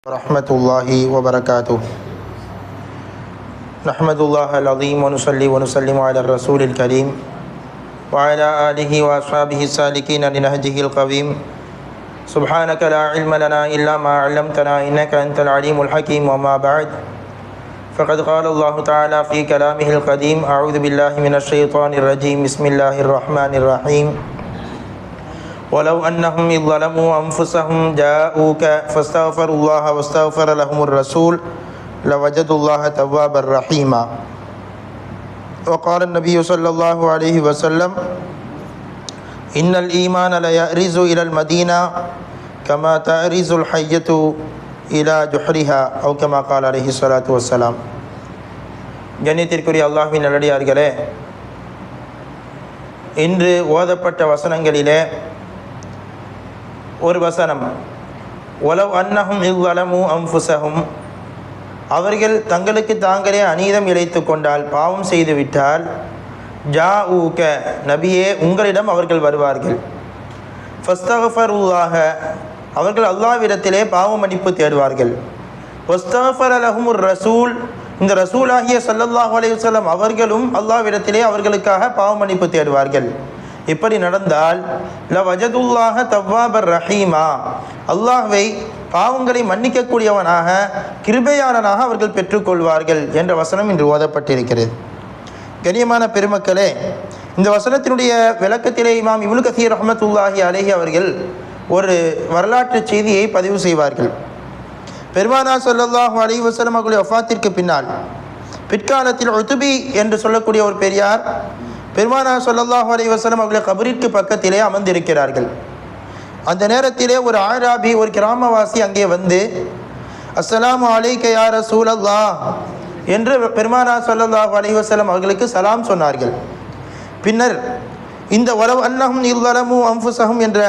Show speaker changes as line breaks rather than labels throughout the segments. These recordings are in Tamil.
ورحمة الله وبركاته. نحمد الله العظيم ونصلي ونسلم على الرسول الكريم وعلى آله وأصحابه السالكين لنهجه القويم. سبحانك لا علم لنا إلا ما علمتنا إنك أنت العليم الحكيم وما بعد. فقد قال الله تعالى في كلامه القديم أعوذ بالله من الشيطان الرجيم. بسم الله الرحمن الرحيم. ولو أنهم إذ ظلموا أنفسهم جاءوك فاستغفروا الله واستغفر لهم الرسول لوجدوا الله توابا رحيما وقال النبي صلى الله عليه وسلم إن الإيمان ليأرز إلى المدينة كما تأرز الحية إلى جحرها أو كما قال عليه الصلاة والسلام கண்ணியத்திற்குரிய அல்லாஹ்வின் நல்லடியார்களே இன்று ஓதப்பட்ட வசனங்களிலே ஒரு வசனம். ஒலவ் அன்னஹும் இவ்வளமு அம்புசகும் அவர்கள் தங்களுக்கு தாங்களே அநீதம் இழைத்து கொண்டால் பாவம் செய்துவிட்டால் ஜா ஊக்க நபியே உங்களிடம் அவர்கள் வருவார்கள். ஃபஸ்தகஃபருல்லாக அவர்கள் அல்லாவிடத்திலே பாவ மன்னிப்பு தேடுவார்கள். ஒஸ்தகஃபர் அலஹமுர் ரசூல். இந்த ரசூலாகிய சல்லல்லாஹு அலைஹி வஸல்லம் அவர்களும் அல்லாவிடத்திலே அவர்களுக்காக பாவ மன்னிப்பு தேடுவார்கள். இப்படி நடந்தால் ல வஜதுல்லாஹ தவ்வாபர் ரஹீமா. அல்லாஹ்வை பாவங்களை மன்னிக்கக்கூடியவனாக கிருபையாளனாக அவர்கள் பெற்றுக்கொள்வார்கள் என்ற வசனம் இன்று ஓதப்பட்டிருக்கிறது. கண்ணியமான பெருமக்களே இந்த வசனத்தினுடைய விளக்கத்திலே இமாம் இவனு கசீர் ரஹமத்துல்லாஹி அலேஹி அவர்கள் ஒரு வரலாற்று செய்தியை பதிவு செய்வார்கள். பெருமானா சொல்லல்லாஹு அலி வசலம் அவர்களுடைய ஒஃபாத்திற்கு பின்னால் பிற்காலத்தில் ஒத்துபி என்று சொல்லக்கூடிய ஒரு பெரியார் பெருமானா சொல்லல்லாஹ் அலைஹி வஸல்லம் அவர்களுடைய கபரிற்கு பக்கத்திலே அமர்ந்திருக்கிறார்கள். அந்த நேரத்திலே ஒரு ஆராபி ஒரு கிராமவாசி அங்கே வந்து அஸ்லாம் அலைக்க யா என்று பெருமானா சொல்லல்லாஹ் அலைஹி அவர்களுக்கு சலாம் சொன்னார்கள். பின்னர் இந்த உறவு அன்னஹும் இல்லலமு அம்புசகம் என்ற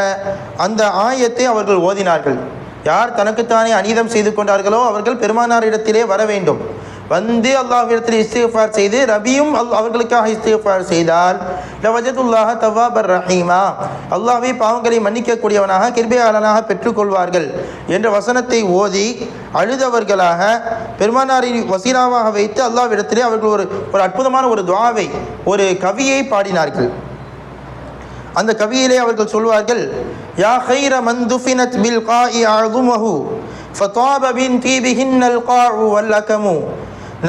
அந்த ஆயத்தை அவர்கள் ஓதினார்கள். யார் தனக்குத்தானே அநீதம் செய்து கொண்டார்களோ அவர்கள் பெருமானாரிடத்திலே வர வேண்டும். வந்து அல்லாஹிடத்தில் இஸ்திஃபார் செய்து ரபியும் அல் அவர்களுக்காக இஸ்திஃபார் செய்தால் லவஜதுல்லாஹ தவாபர் ரஹீமா. அல்லாஹை பாவங்களை மன்னிக்கக்கூடியவனாக கிருபையாளனாக பெற்றுக்கொள்வார்கள் என்ற வசனத்தை ஓதி அழுதவர்களாக பெருமானாரின் வசீனாவாக வைத்து அல்லாவிடத்திலே அவர்கள் ஒரு ஒரு அற்புதமான ஒரு துவாவை ஒரு கவியை பாடினார்கள். அந்த கவியிலே அவர்கள் சொல்வார்கள் யா ஹைர மந்துஃபினத் பில் காஇ அழுமஹு ஃபதாப பின் தீபிஹின் அல் காஉ வல் அகமு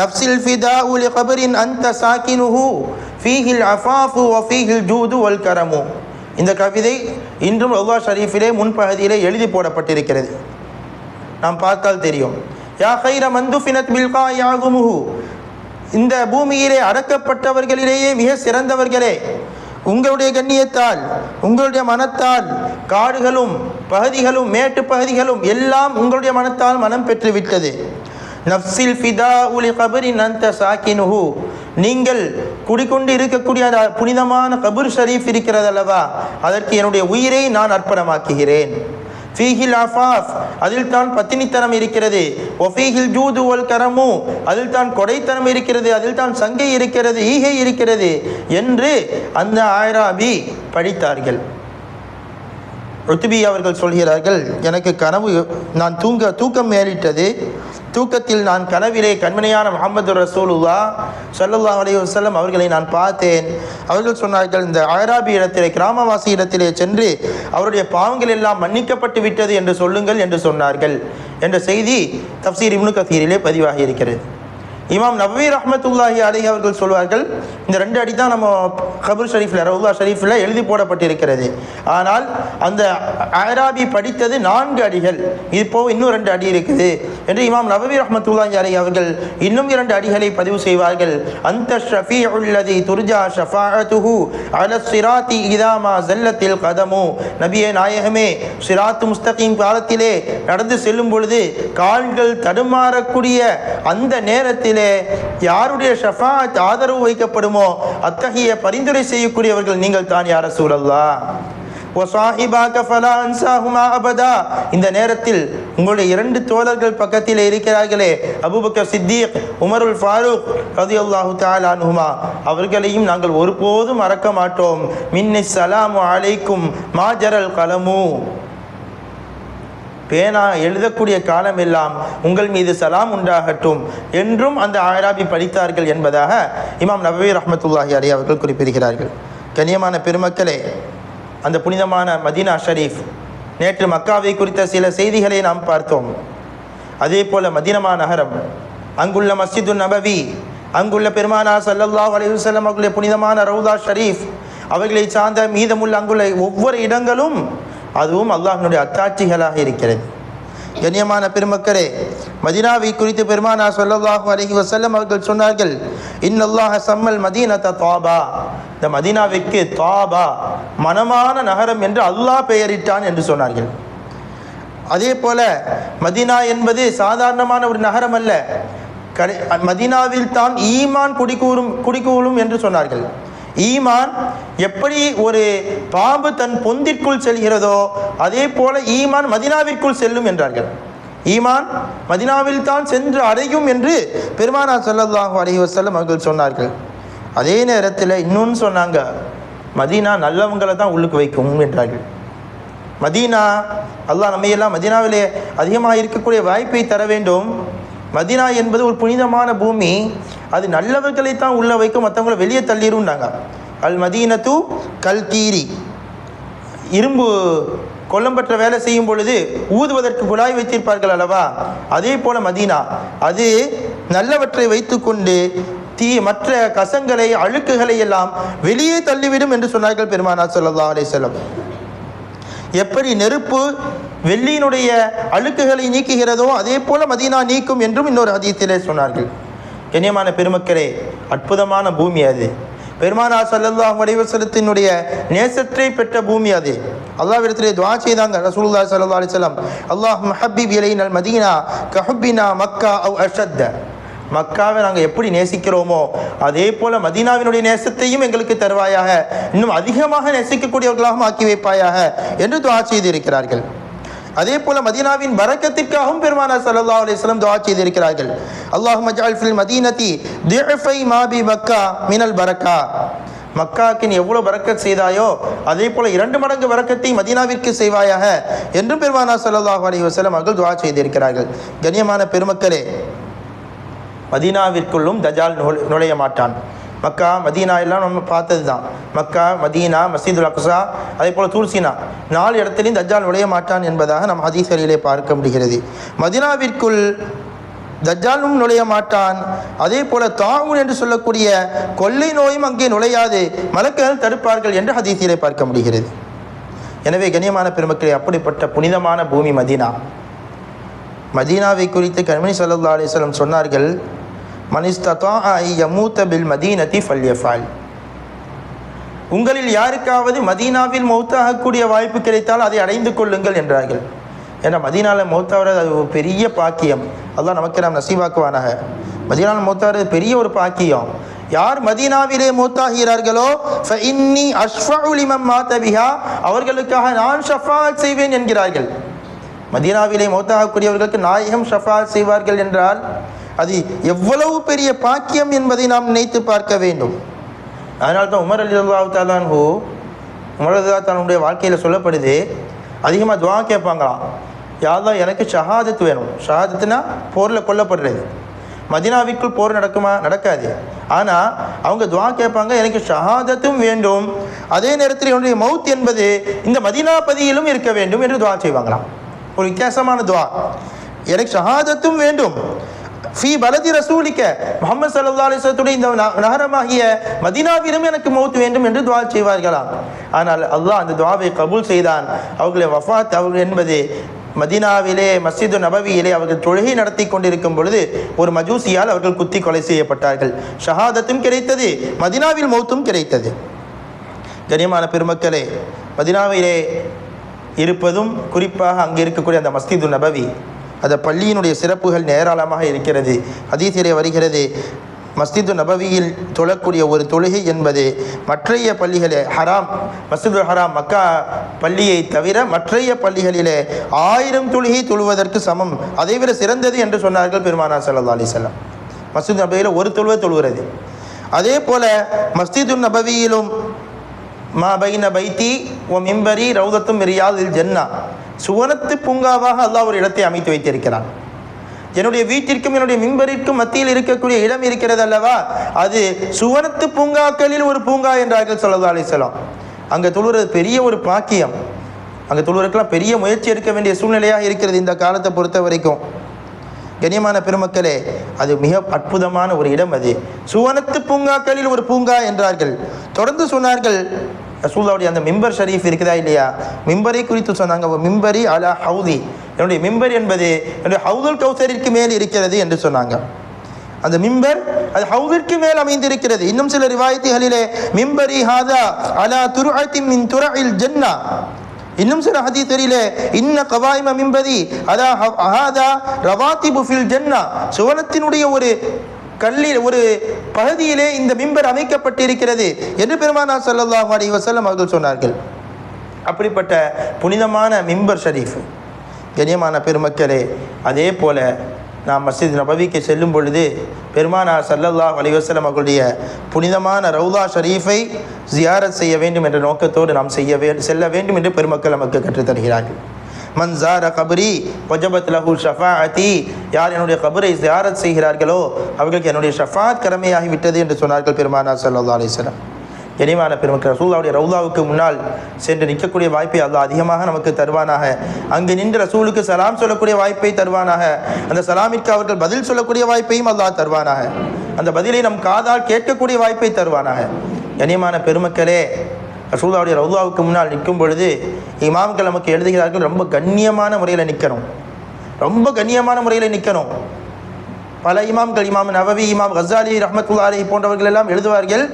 நப்சில் ஃபிதா உலி கபரின் அந்த சாக்கினுஹு ஃபீஹில் அஃபாஃபு ஒஃபீஹில் ஜூது ஒல் கரமு. இந்த கவிதை இன்றும் ரவுவா ஷரீஃபிலே முன்பகுதியிலே எழுதி போடப்பட்டிருக்கிறது. நாம் பார்த்தால் தெரியும். யா ஹைர மந்து ஃபினத் பில்கா யாகுமுஹு. இந்த பூமியிலே அடக்கப்பட்டவர்களிலேயே மிக சிறந்தவர்களே உங்களுடைய கண்ணியத்தால் உங்களுடைய மனத்தால் காடுகளும் பகுதிகளும் மேட்டு பகுதிகளும் எல்லாம் உங்களுடைய மனத்தால் மனம் பெற்றுவிட்டது. நப்சில் ஃபிதா உலி கபரின் அந்த சாக்கினுஹு. நீங்கள் குடிக்கொண்டு இருக்கக்கூடிய அந்த புனிதமான கபூர் ஷரீஃப் இருக்கிறது அல்லவா? அதற்கு என்னுடைய உயிரை நான் அர்ப்பணமாக்குகிறேன். ஃபீஹில் அஃபாஃப் அதில் தான் பத்தினித்தனம் இருக்கிறது. ஒஃபீஹில் ஜூது ஒல் கரமு அதில் தான் கொடைத்தனம் இருக்கிறது அதில் தான் சங்கை இருக்கிறது ஈகை இருக்கிறது என்று அந்த ஆயராபி படித்தார்கள். ருத்துபி அவர்கள் சொல்கிறார்கள் எனக்கு கனவு நான் தூங்க தூக்கம் மேலிட்டது தூக்கத்தில் நான் கனவிலே கண்மணியான முகமது ரசூலுல்லா சல்லுல்லா அலி வசல்லம் அவர்களை நான் பார்த்தேன். அவர்கள் சொன்னார்கள் இந்த அகராபி இடத்திலே கிராமவாசி இடத்திலே சென்று அவருடைய பாவங்கள் எல்லாம் மன்னிக்கப்பட்டு விட்டது என்று சொல்லுங்கள் என்று சொன்னார்கள். என்ற செய்தி தப்சீர் இப்னு கசீரிலே பதிவாகி இருக்கிறது. இமாம் நபவி ரஹமத்துல்லாஹி அலி அவர்கள் சொல்வார்கள் இந்த ரெண்டு அடி தான் நம்ம கபூர் ஷரீஃபில் ரவுல்லா ஷரீஃபில் எழுதி போடப்பட்டிருக்கிறது. ஆனால் அந்த அராபி படித்தது நான்கு அடிகள் இப்போ இன்னும் ரெண்டு அடி இருக்குது என்று இமாம் நபவி ரஹமத்துல்லாஹி அலி அவர்கள் இன்னும் இரண்டு அடிகளை பதிவு செய்வார்கள். அந்த ஷஃபி உள்ளதி துர்ஜா ஷஃபாஅத்துஹு அல சிராத்தி இதாமா ஜல்லத்தில் கதமு. நபியே நாயகமே சிராத்து முஸ்தகீம் காலத்திலே நடந்து செல்லும் பொழுது கால்கள் தடுமாறக்கூடிய அந்த நேரத்திலே யாருடைய ஷஃபாத் ஆதரவு வைக்கப்படுமோ அத்தகைய பரிந்துரை செய்யக்கூடியவர்கள் நீங்கள் தான் யார சூழல்லா இந்த நேரத்தில் உங்களுடைய இரண்டு தோழர்கள் பக்கத்தில் இருக்கிறார்களே அபுபக்கர் சித்திக் உமருல் ஃபாரூக் ரதி அல்லாஹு தாலானுமா அவர்களையும் நாங்கள் ஒருபோதும் மறக்க மாட்டோம். மின்னி சலாமு அலைக்கும் மாஜரல் கலமு. பேனா எழுதக்கூடிய காலம் எல்லாம் உங்கள் மீது சலாம் உண்டாகட்டும் என்றும் அந்த ஆராபி படித்தார்கள் என்பதாக இமாம் நபவி ரஹமத்துல்லாஹி அலி அவர்கள் குறிப்பிடுகிறார்கள். கண்ணியமான பெருமக்களே அந்த புனிதமான மதீனா ஷரீஃப் நேற்று மக்காவை குறித்த சில செய்திகளை நாம் பார்த்தோம். அதே போல மதீனமா நகரம் அங்குள்ள மஸ்ஜிது நபவி அங்குள்ள பெருமானா சல்லல்லா அலையுசல்லம் அவர்களுடைய புனிதமான ரவுதா ஷரீஃப் அவர்களை சார்ந்த மீதமுள்ள அங்குள்ள ஒவ்வொரு இடங்களும் அதுவும் அல்லாஹினுடைய அத்தாட்சிகளாக இருக்கிறது. கண்ணியமான பெருமக்களே மதீனாவை குறித்து பெருமானா சொல்லல்லாஹு அலஹி வசல்லம் அவர்கள் சொன்னார்கள் இன்னல்லாஹ சம்மல் மதீனத தாபா. இந்த மதீனாவிற்கு தாபா மனமான நகரம் என்று அல்லாஹ் பெயரிட்டான் என்று சொன்னார்கள். அதே போல மதீனா என்பது சாதாரணமான ஒரு நகரம் அல்ல. கடை மதினாவில் தான் ஈமான் குடிகூறும் குடிகூறும் என்று சொன்னார்கள். ஈமான் எப்படி ஒரு பாம்பு தன் பொந்திற்குள் செல்கிறதோ அதே போல ஈமான் மதினாவிற்குள் செல்லும் என்றார்கள். ஈமான் மதினாவில் தான் சென்று அடையும் என்று பெருமானா ஸல்லல்லாஹு அலைஹி வஸல்லம் அவர்கள் சொன்னார்கள். அதே நேரத்தில் இன்னொன்று சொன்னாங்க மதீனா நல்லவங்களை தான் உள்ளுக்கு வைக்கும் என்றார்கள். மதீனா அல்லாஹ் நம்மையெல்லாம் மதீனாவிலே அதிகமாக இருக்கக்கூடிய வாய்ப்பை தர வேண்டும். மதீனா என்பது ஒரு புனிதமான பூமி. அது நல்லவர்களை தான் உள்ளே வைக்கும் மற்றவங்களை வெளியே தள்ளிடும்னாங்க அல் மதீனத்து கல் கீரி இரும்பு கொல்லம்பற்ற வேலை செய்யும் பொழுது ஊதுவதற்கு குழாய் வைத்திருப்பார்கள் அல்லவா? அதே போல மதீனா. அது நல்லவற்றை வைத்துக்கொண்டு தீ மற்ற கசங்களை அழுக்குகளை எல்லாம் வெளியே தள்ளிவிடும் என்று சொன்னார்கள் பெருமானா சொல்லா அலே செல்லம் எப்படி நெருப்பு வெள்ளியினுடைய அழுக்குகளை நீக்குகிறதோ அதே போல மதீனா நீக்கும் என்றும் இன்னொரு ஹதீஸிலே சொன்னார்கள். கண்ணியமான பெருமக்களே அற்புதமான பூமி அது. பெருமானா ஸல்லல்லாஹு வடிவசலத்தினுடைய நேசத்தை பெற்ற பூமி அது. அல்லாவிடத்திலே துவா செய்தாங்க ரசூல்லா சல்லா அலைஹி வஸல்லம். அல்லாஹ் ஹப்பீப் இலைனல் மதீனா கஹபினா மக்கா அவ் அஷத்த. மக்காவை நாங்கள் எப்படி நேசிக்கிறோமோ அதே போல மதீனாவினுடைய நேசத்தையும் எங்களுக்கு தருவாயாக. இன்னும் அதிகமாக நேசிக்கக்கூடியவர்களாகவும் ஆக்கி வைப்பாயாக என்று துவா செய்திருக்கிறார்கள். அதே போல மதீனாவின் வரக்கத்திற்காகவும் பெருமானா சல்லா அலிஸ்லம் துவா செய்திருக்கிறார்கள். அல்லாஹு ஜஅல் ஃபில் மதீனதி திஃபை மக்கா மினல் பரக்கா. மக்காக்கின் எவ்வளவு வரக்கத் செய்தாயோ அதே போல இரண்டு மடங்கு வரக்கத்தை மதீனாவிற்கு செய்வாயாக என்றும் பெருமானா ஸல்லல்லாஹு அலி வசலம் அவர்கள் துவா செய்திருக்கிறார்கள். கண்ணியமான பெருமக்களே மதீனாவிற்குள்ளும் தஜால் நுழை- நுழைய மாட்டான். மக்கா மதீனா எல்லாம் நம்ம பார்த்தது தான் மக்கா மதீனா மசீதுல் அக்ஸா அதே போல் தூர்சினா நாலு இடத்துலையும் தஜ்ஜால் நுழைய மாட்டான் என்பதாக நம் ஹதீஸ் பார்க்க முடிகிறது. மதீனாவிற்குள் தஜ்ஜாலும் நுழைய மாட்டான். அதே போல தாவூன் என்று சொல்லக்கூடிய கொள்ளை நோயும் அங்கே நுழையாது. மலக்குகள் தடுப்பார்கள் என்று ஹதீஸிலே பார்க்க முடிகிறது. எனவே கண்ணியமான பெருமக்களே அப்படிப்பட்ட புனிதமான பூமி மதீனா. மதீனாவை குறித்து கண்மணி சல்லா அலிஸ்லம் சொன்னார்கள் மனிஸ்தா யமூத்த பில் ஃபல்யஃபால் உங்களில் யாருக்காவது மதீனாவில் மௌத்தாகக்கூடிய வாய்ப்பு கிடைத்தால் அதை அடைந்து கொள்ளுங்கள் என்றார்கள். ஏன்னா மதீனாவில் மௌத்தாகிறது அது ஒரு பெரிய பாக்கியம். அதெல்லாம் நமக்கு நாம் நசீவாக்குவானாக. மதீனாவில் மௌத்தாகிறது பெரிய ஒரு பாக்கியம். யார் மதீனாவிலே மௌத்தாகிறார்களோ இன்னி அஷ்ஃபுலிமம் மாத்தபிஹா அவர்களுக்காக நான் ஷஃபாத் செய்வேன் என்கிறார்கள். மதீனாவிலே மௌத்தாகக்கூடியவர்களுக்கு நாயகம் ஷஃபாத் செய்வார்கள் என்றால் அது எவ்வளவு பெரிய பாக்கியம் என்பதை நாம் நினைத்து பார்க்க வேண்டும். அதனால தான் உமர் அலி அல்லாஹ் தாலான்ஹூ உமர் அல்லா தாலுடைய வாழ்க்கையில் சொல்லப்படுது அதிகமாக துவா கேட்பாங்களாம். யாரெல்லாம் எனக்கு ஷஹாதத் வேணும். ஷஹாதத்துனா போரில் கொல்லப்படுறது. மதினாவிற்குள் போர் நடக்குமா? நடக்காது. ஆனால் அவங்க துவா கேட்பாங்க எனக்கு ஷஹாதத்தும் வேண்டும். அதே நேரத்தில் என்னுடைய மவுத் என்பது இந்த மதினா பதியிலும் இருக்க வேண்டும் என்று துவா செய்வாங்களாம். ஒரு வித்தியாசமான துவா. எனக்கு ஷஹாதத்தும் வேண்டும். ஃபீ பலதி ரசூலிக்க. முகமது சல்லா அலிஸ்வத்துடைய இந்த ந- நகரமாகிய மதீனாவிலும் எனக்கு மௌத்து வேண்டும் என்று துவா செய்வார்களாம் ஆனால் அல்லாஹ் அந்த துவாவை கபூல் செய்தான். அவர்களை வஃபாத் அவர்கள் என்பது மதீனாவிலே மஸ்ஜிது நபவியிலே அவர்கள் தொழுகை நடத்தி கொண்டிருக்கும் பொழுது ஒரு மஜூசியால் அவர்கள் குத்தி கொலை செய்யப்பட்டார்கள். ஷஹாதத்தும் கிடைத்தது மதீனாவில் மௌத்தும் கிடைத்தது. கனியமான பெருமக்களே மதினாவிலே இருப்பதும் குறிப்பாக அங்கே இருக்கக்கூடிய அந்த மஸ்ஜிது நபவி. அந்த பள்ளியினுடைய சிறப்புகள் ஏராளமாக இருக்கிறது. அதீசிலே வருகிறது மஸ்ஜிது நபவியில் தொழக்கூடிய ஒரு தொழுகை என்பது மற்றைய பள்ளிகளே ஹராம். மஸ்ஜிது ஹராம் மக்கா பள்ளியை தவிர மற்றைய பள்ளிகளிலே ஆயிரம் தொழுகை தொழுவதற்கு சமம். அதைவிட சிறந்தது என்று சொன்னார்கள் பெருமானா சல்லா அலிசல்லாம் வஸல்லம். நபவியில் ஒரு தொழுவை தொழுகிறது. அதே போல மஸ்ஜிது நபவியிலும் மா பைன பைத்தி ஓ மிம்பரி ரவுதத்தும் ரியாதில் ஜன்னா. சுவனத்து பூங்காவாக அல்லாஹ் ஒரு இடத்தை அமைத்து வைத்திருக்கிறான். என்னுடைய வீட்டிற்கும் என்னுடைய மிம்பரிற்கும் மத்தியில் இருக்கக்கூடிய இடம் இருக்கிறது அல்லவா? அது சுவனத்து பூங்காக்களில் ஒரு பூங்கா என்றார்கள் சொல்லதா அலிசலாம் அங்கே துளுவது பெரிய ஒரு பாக்கியம். அங்கே தொழுவதற்கெல்லாம் பெரிய முயற்சி எடுக்க வேண்டிய சூழ்நிலையாக இருக்கிறது இந்த காலத்தை பொறுத்த வரைக்கும். கண்ணியமான பெருமக்களே அது மிக அற்புதமான ஒரு இடம் அது. சுவனத்து பூங்காக்களில் ஒரு பூங்கா என்றார்கள். தொடர்ந்து சொன்னார்கள் ரசூல்லாவுடைய அந்த மிம்பர் ஷரீஃப் இருக்குதா இல்லையா? மிம்பரை குறித்து சொன்னாங்க மிம்பரி அலா ஹவுதி. என்னுடைய மிம்பர் என்பது என்னுடைய ஹவுதுல் கௌசரிற்கு மேல் இருக்கிறது என்று சொன்னாங்க. அந்த மிம்பர் அது ஹவுதிற்கு மேல் அமைந்திருக்கிறது. இன்னும் சில ரிவாயத்துகளிலே மிம்பரி ஹாதா அலா துருஅத்தி மின் துரஇல் ஜன்னா. இன்னும் சில ஹதீஸரிலே இன்ன கவாய்ம மிம்பதி அதா ஹாதா ரவாத்திபு ஃபில் ஜன்னா. சுவனத்தினுடைய ஒரு கல்லில் ஒரு பகுதியிலே இந்த மிம்பர் அமைக்கப்பட்டிருக்கிறது என்று பெருமானார் ஸல்லல்லாஹு அலைஹி வசல்லம் அவர்கள் சொன்னார்கள். அப்படிப்பட்ட புனிதமான மிம்பர் ஷரீஃப் கண்ணியமான பெருமக்களே அதே போல நாம் மஸ்ஜித் நபவிக்கு செல்லும் பொழுது பெருமானார் சல்லல்லாஹ் அலைஹி அவர்களுடைய புனிதமான ரவுதா ஷரீஃபை ஜியாரத் செய்ய வேண்டும் என்ற நோக்கத்தோடு நாம் செய்ய வே செல்ல வேண்டும் என்று பெருமக்கள் நமக்கு கற்றுத் மன்சார கபரி வஜபத் லஹு ஷஃபாஅத்தி யார் என்னுடைய கபரை ஜியாரத் செய்கிறார்களோ அவர்களுக்கு என்னுடைய ஷஃபாத் கடமையாகி விட்டது என்று சொன்னார்கள் பெருமானா சல்லா அலிஸ்லாம் வஸல்லம். கனிமான பெருமக்கள் ரசூல்லாவுடைய ரவுதாவுக்கு முன்னால் சென்று நிற்கக்கூடிய வாய்ப்பை அல்லாஹ் அதிகமாக நமக்கு தருவானாக. அங்கு நின்று ரசூலுக்கு சலாம் சொல்லக்கூடிய வாய்ப்பை தருவானாக. அந்த சலாமிற்கு அவர்கள் பதில் சொல்லக்கூடிய வாய்ப்பையும் அல்லாஹ் தருவானாக. அந்த பதிலை நம் காதால் கேட்கக்கூடிய வாய்ப்பை தருவானாக. கனியமான பெருமக்களே ரசூலாவுடைய ரவுதாவுக்கு முன்னால் நிற்கும் பொழுது இமாம்கள் நமக்கு எழுதுகிறார்கள் ரொம்ப கண்ணியமான முறையில் நிற்கணும் ரொம்ப கண்ணியமான முறையில் நிற்கணும் பல இமாம்கள் இமாம் நவவி இமாம் ஹசாலி ரஹமத்துல்லாரி போன்றவர்கள் எல்லாம் எழுதுவார்கள்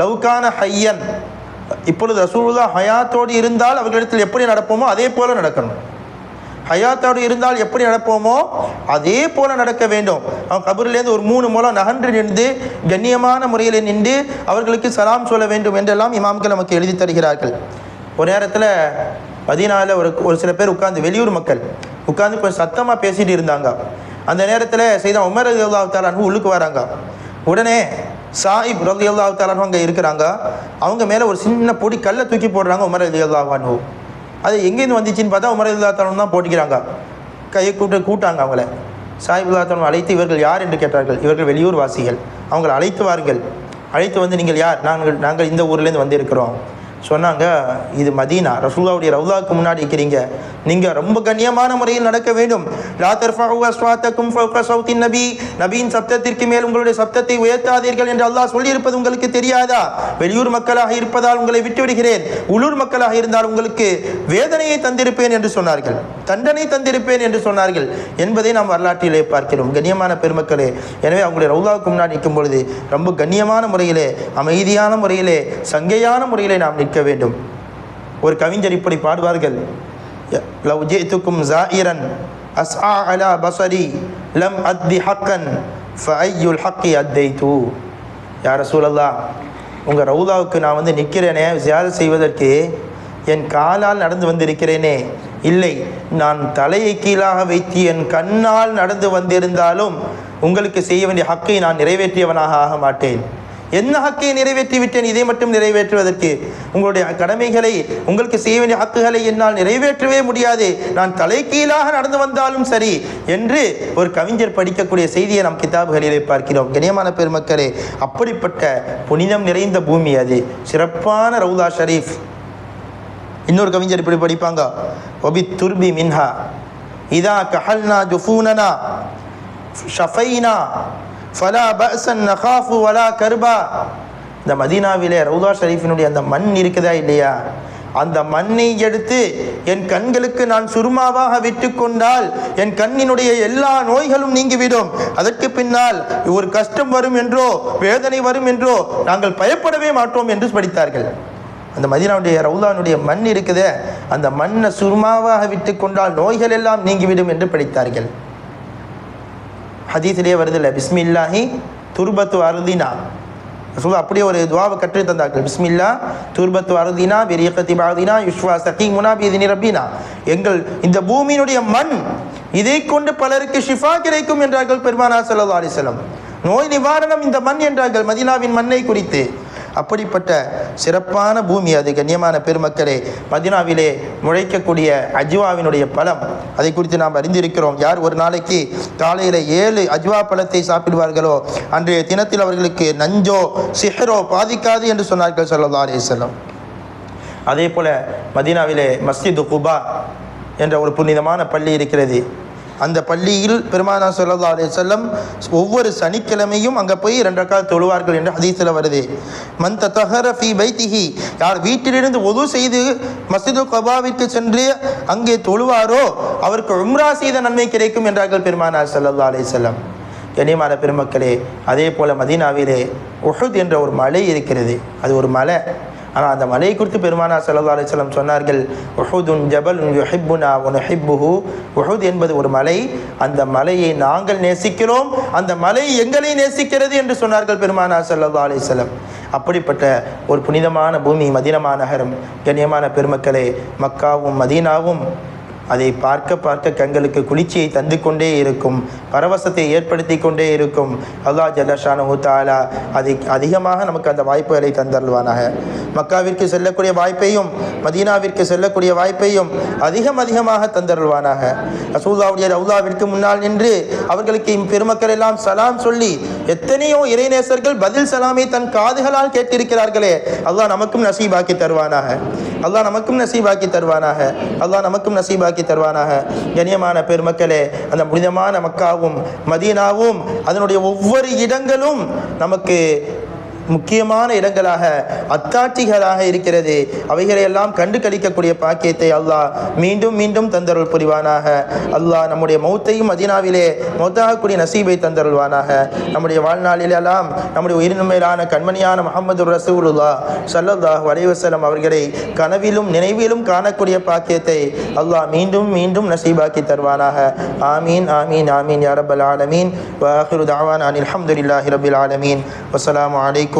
லவுகான ஹையன். இப்பொழுது ரசூலுல்லா ஹயாத்தோடு இருந்தால் அவர்களிடத்தில் எப்படி நடப்போமோ அதே போல நடக்கணும். ஹயாத்தோடு இருந்தால் எப்படி நடப்போமோ அதே போல நடக்க வேண்டும். அவன் கபரிலேருந்து ஒரு மூணு மூலம் நகன்று நின்று கண்ணியமான முறையில் நின்று அவர்களுக்கு சலாம் சொல்ல வேண்டும் என்றெல்லாம் இமாம்கள் நமக்கு எழுதி தருகிறார்கள். ஒரு நேரத்தில் மதீனாவில் ஒரு ஒரு சில பேர் உட்காந்து வெளியூர் மக்கள் உட்காந்து கொஞ்சம் சத்தமாக பேசிட்டு இருந்தாங்க. அந்த நேரத்தில் செய்த உமர் ரதி அல்லா தாலானு உள்ளுக்கு வராங்க. உடனே சாஹிப் ரதி அல்லா தாலானு அங்கே இருக்கிறாங்க. அவங்க மேலே ஒரு சின்ன பொடி கல்லை தூக்கி போடுறாங்க உமர் ரதி அல்லாஹானு அது எங்கேருந்து வந்துச்சுன்னு பார்த்தா உமர் ரதி தான் போட்டிக்கிறாங்க. கையை கூட்டு கூட்டாங்க அவங்கள. சாய் தாலானு அழைத்து இவர்கள் யார் என்று கேட்டார்கள். இவர்கள் வெளியூர் வாசிகள் அவங்களை அழைத்து வாருங்கள். அழைத்து வந்து நீங்கள் யார்? நாங்கள் நாங்கள் இந்த ஊர்லேருந்து வந்திருக்கிறோம். சொன்னாங்க இது மதீனா. ரசூல்லாவுடைய ரவுலாவுக்கு முன்னாடி இருக்கிறீங்க. நீங்கள் ரொம்ப கண்ணியமான முறையில் நடக்க வேண்டும். நபி. நபியின் சப்தத்திற்கு மேல் உங்களுடைய சப்தத்தை உயர்த்தாதீர்கள் என்று அல்லாஹ் சொல்லியிருப்பது உங்களுக்கு தெரியாதா? வெளியூர் மக்களாக இருப்பதால் உங்களை விட்டுவிடுகிறேன். உள்ளூர் மக்களாக இருந்தால் உங்களுக்கு வேதனையை தந்திருப்பேன் என்று சொன்னார்கள். தண்டனை தந்திருப்பேன் என்று சொன்னார்கள். என்பதை நாம் வரலாற்றிலே பார்க்கிறோம். கண்ணியமான பெருமக்களே எனவே அவங்களுடைய ரவுலாவுக்கு முன்னாடி நிற்கும் பொழுது ரொம்ப கண்ணியமான முறையிலே அமைதியான முறையிலே சங்கையான முறையிலே நாம் நிற்க இருக்க வேண்டும். ஒரு கவிஞர் இப்படி பாடுவார்கள். லவ் ஜேத்துக்கும் ஜாயிரன் அஸ்ஆ அலா பசரி லம் அத்தி ஹக்கன் ஃபையுல் ஹக்கி தூ யாரை சூழல்லா உங்கள் ரவுலாவுக்கு நான் வந்து நிற்கிறேனே ஜியாரத் செய்வதற்கு என் காலால் நடந்து வந்திருக்கிறேனே. இல்லை நான் தலையை கீழாக வைத்து என் கண்ணால் நடந்து வந்திருந்தாலும் உங்களுக்கு செய்ய வேண்டிய ஹக்கை நான் நிறைவேற்றியவனாக ஆக மாட்டேன். என்ன ஹக்கை நிறைவேற்றிவிட்டேன் இதை மட்டும் நிறைவேற்றுவதற்கு உங்களுடைய கடமைகளை உங்களுக்கு செய்ய வேண்டிய ஹக்குகளை என்னால் நிறைவேற்றவே முடியாது. நான் தலைகீழாக நடந்து வந்தாலும் சரி என்று ஒரு கவிஞர் படிக்கக்கூடிய செய்தியை நாம் கிதாபுகளிலே பார்க்கிறோம். கண்ணியமான பெருமக்களே அப்படிப்பட்ட புனிதம் நிறைந்த பூமி அது. சிறப்பான ரவுலா ஷரீஃப். இன்னொரு கவிஞர் இப்படி படிப்பாங்க. ஒபி துர்பி மின்ஹா இதா கஹல்னா ஜுஃபூனனா ஷஃபைனா ஃபலா பஅசன் நகாஃபு வலா கர்பா. இந்த மதீனாவிலே ரவுதா ஷரீஃபினுடைய அந்த மண் இருக்குதா இல்லையா? அந்த மண்ணை எடுத்து என் கண்களுக்கு நான் சுருமாவாக விட்டு கொண்டால் என் கண்ணினுடைய எல்லா நோய்களும் நீங்கிவிடும். அதற்கு பின்னால் ஒரு கஷ்டம் வரும் என்றோ வேதனை வரும் என்றோ நாங்கள் பயப்படவே மாட்டோம் என்று படித்தார்கள். அந்த மதீனாவுடைய ரவுலானுடைய மண் இருக்குதே அந்த மண்ணை சுருமாவாக விட்டு கொண்டால் நோய்கள் எல்லாம் நீங்கிவிடும் என்று படித்தார்கள். ஹதீஸ்லேயே வருதில்ல பிஸ்மில்லாஹி துர்பத்து அருதினா. சொல்ல அப்படியே ஒரு துவாவை கற்று தந்தார்கள். பிஸ்மில்லா துர்பத்து அருதினா பெரியக்கத்தி பாதினா யுஷ்வா சகி பீதினி ரப்பினா. எங்கள் இந்த பூமியினுடைய மண் இதை கொண்டு பலருக்கு ஷிஃபா கிடைக்கும் என்றார்கள் பெருமானா சல்லா நோய் நிவாரணம் இந்த மண் என்றார்கள். மதினாவின் மண்ணை குறித்து. அப்படிப்பட்ட சிறப்பான பூமி அது கண்ணியமான பெருமக்களே மதினாவிலே முளைக்கக்கூடிய அஜ்வாவினுடைய பழம். அதை குறித்து நாம் அறிந்திருக்கிறோம். யார் ஒரு நாளைக்கு காலையில் ஏழு அஜ்வா பழத்தை சாப்பிடுவார்களோ அன்றைய தினத்தில் அவர்களுக்கு நஞ்சோ சிஹரோ பாதிக்காது என்று சொன்னார்கள் ஸல்லல்லாஹு அலைஹி அதே போல் மதினாவிலே மஸ்ஜிது குபா என்ற ஒரு புனிதமான பள்ளி இருக்கிறது. அந்த பள்ளியில் பெருமானா சொல்லா அலே செல்லம் ஒவ்வொரு சனிக்கிழமையும் அங்கே போய் ரெண்டு தொழுவார்கள் என்று ஹதீஸில் வருது. மந்த தஹர ஃபி பைத்திஹி யார் வீட்டிலிருந்து ஒது செய்து மசிது கபாவிற்கு சென்று அங்கே தொழுவாரோ அவருக்கு உம்ரா செய்த நன்மை கிடைக்கும் என்றார்கள் பெருமானா சொல்லா அலே செல்லம் கண்ணியமான பெருமக்களே அதே போல் மதீனாவிலே உஹுத் என்ற ஒரு மலை இருக்கிறது. அது ஒரு மலை. ஆனால் அந்த மலையை குறித்து பெருமானா ஸல்லல்லாஹு அலைஹி வஸல்லம் சொன்னார்கள் உஹுதுன் ஜபல் யுஹிப்புனா வ நுஹிப்புஹு. உஹுத் என்பது ஒரு மலை அந்த மலையை நாங்கள் நேசிக்கிறோம் அந்த மலை எங்களை நேசிக்கிறது என்று சொன்னார்கள் பெருமானா ஸல்லல்லாஹு அலைஹி அப்படிப்பட்ட ஒரு புனிதமான பூமி மதீனமா நகரம் கண்ணியமான பெருமக்களே மக்காவும் மதீனாவும் அதை பார்க்க பார்க்க கண்களுக்கு குளிர்ச்சியை தந்து கொண்டே இருக்கும் பரவசத்தை ஏற்படுத்தி கொண்டே இருக்கும். அல்லாஹ் ஜல்லஷான தாலா அதை அதிகமாக நமக்கு அந்த வாய்ப்புகளை தந்தருள்வானாக. மக்காவிற்கு செல்லக்கூடிய வாய்ப்பையும் மதீனாவிற்கு செல்லக்கூடிய வாய்ப்பையும் அதிகம் அதிகமாக தந்தருள்வானாக. ரசூல்லாவுடைய ரவுலாவிற்கு முன்னால் நின்று அவர்களுக்கு பெருமக்கள் எல்லாம் சலாம் சொல்லி எத்தனையோ இறைநேசர்கள் பதில் சலாமை தன் காதுகளால் கேட்டிருக்கிறார்களே அல்லாஹ் நமக்கும் நசீபாக்கி தருவானாக. அல்லாஹ் நமக்கும் நசீபாக்கி தருவானாக. அல்லாஹ் நமக்கும் நசீபாக்கி தருவானாக. கண்ணியமான பெருமக்களே அந்த புனிதமான மக்காவும் மதீனாவும் அதனுடைய ஒவ்வொரு இடங்களும் நமக்கு முக்கியமான இடங்களாக அத்தாட்சிகளாக இருக்கிறது. அவைகளை எல்லாம் கண்டு கழிக்கக்கூடிய பாக்கியத்தை அல்லாஹ் மீண்டும் மீண்டும் தந்தருள் புரிவானாக. அல்லாஹ் நம்முடைய மௌத்தையும் மதீனாவிலே மௌத்தாகக்கூடிய நசீபை தந்தருள்வானாக. நம்முடைய வாழ்நாளில் எல்லாம் நம்முடைய உயிரினுமையிலான கண்மணியான முகமது ரசூலுல்லா சல்லல்லாஹு வலைவசலம் அவர்களை கனவிலும் நினைவிலும் காணக்கூடிய பாக்கியத்தை அல்லாஹ் மீண்டும் மீண்டும் நசீபாக்கி தருவானாக. ஆமீன் ஆமீன் ஆமீன் யாரபல் ஆலமீன். வாஹிரு தாவான் அனில் ரபில் ஆலமீன். வசலாம் அலைக்கும்